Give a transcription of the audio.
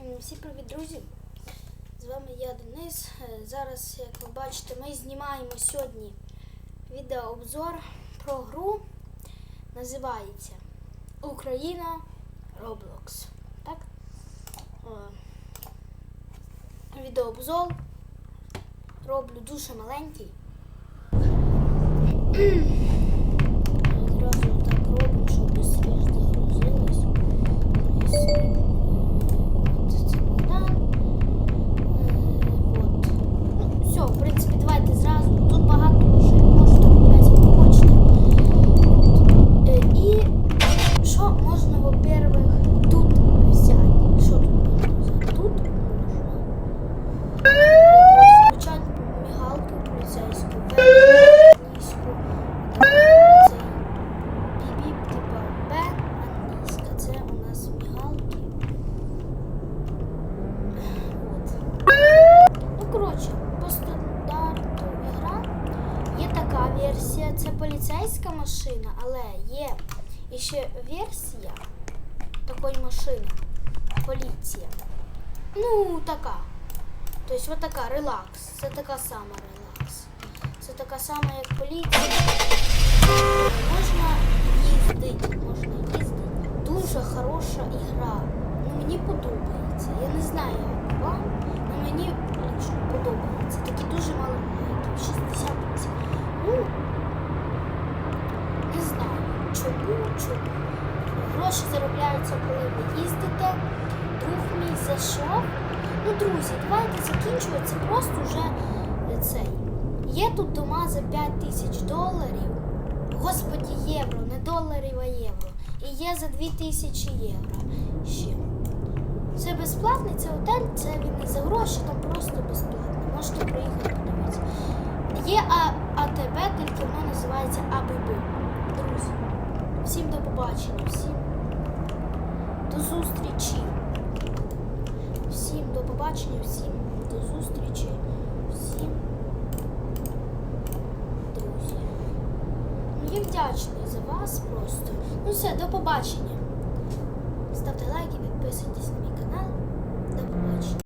М, Всім привіт, друзі! З вами я Денис. Е, Зараз, як ви бачите, ми знімаємо сьогодні відеообзор про гру. Називається Україна Roblox. Так? Е, Відеообзор роблю дуже маленький. Версія, це поліцейська машина, але є ще версія такої машини. Поліція. Ну, така. Тобто, от така релакс. Це така сама релакс. Це така сама, як поліція. Чому, чому. Гроші заробляються, коли ви їздите. Друг мій зайшов. Ну, друзі, давайте закінчувати. Просто вже е, цей. Є тут дома за 5 тисяч доларів. Господі, євро, не доларів, а євро. І є за 2 тисячі євро. Ще. Це безплатний, це готель, це він не за гроші, там просто безплатно. Можете приїхати подивитися. Є АТБ, тільки воно називається АББ. Друзі, всім до побачення, всім до зустрічі. Всім до побачення, всім до зустрічі, всім друзі. Ну, я вдячний за вас просто. Ну все, до побачення. Ставте лайки, підписуйтесь на мій канал. До побачення.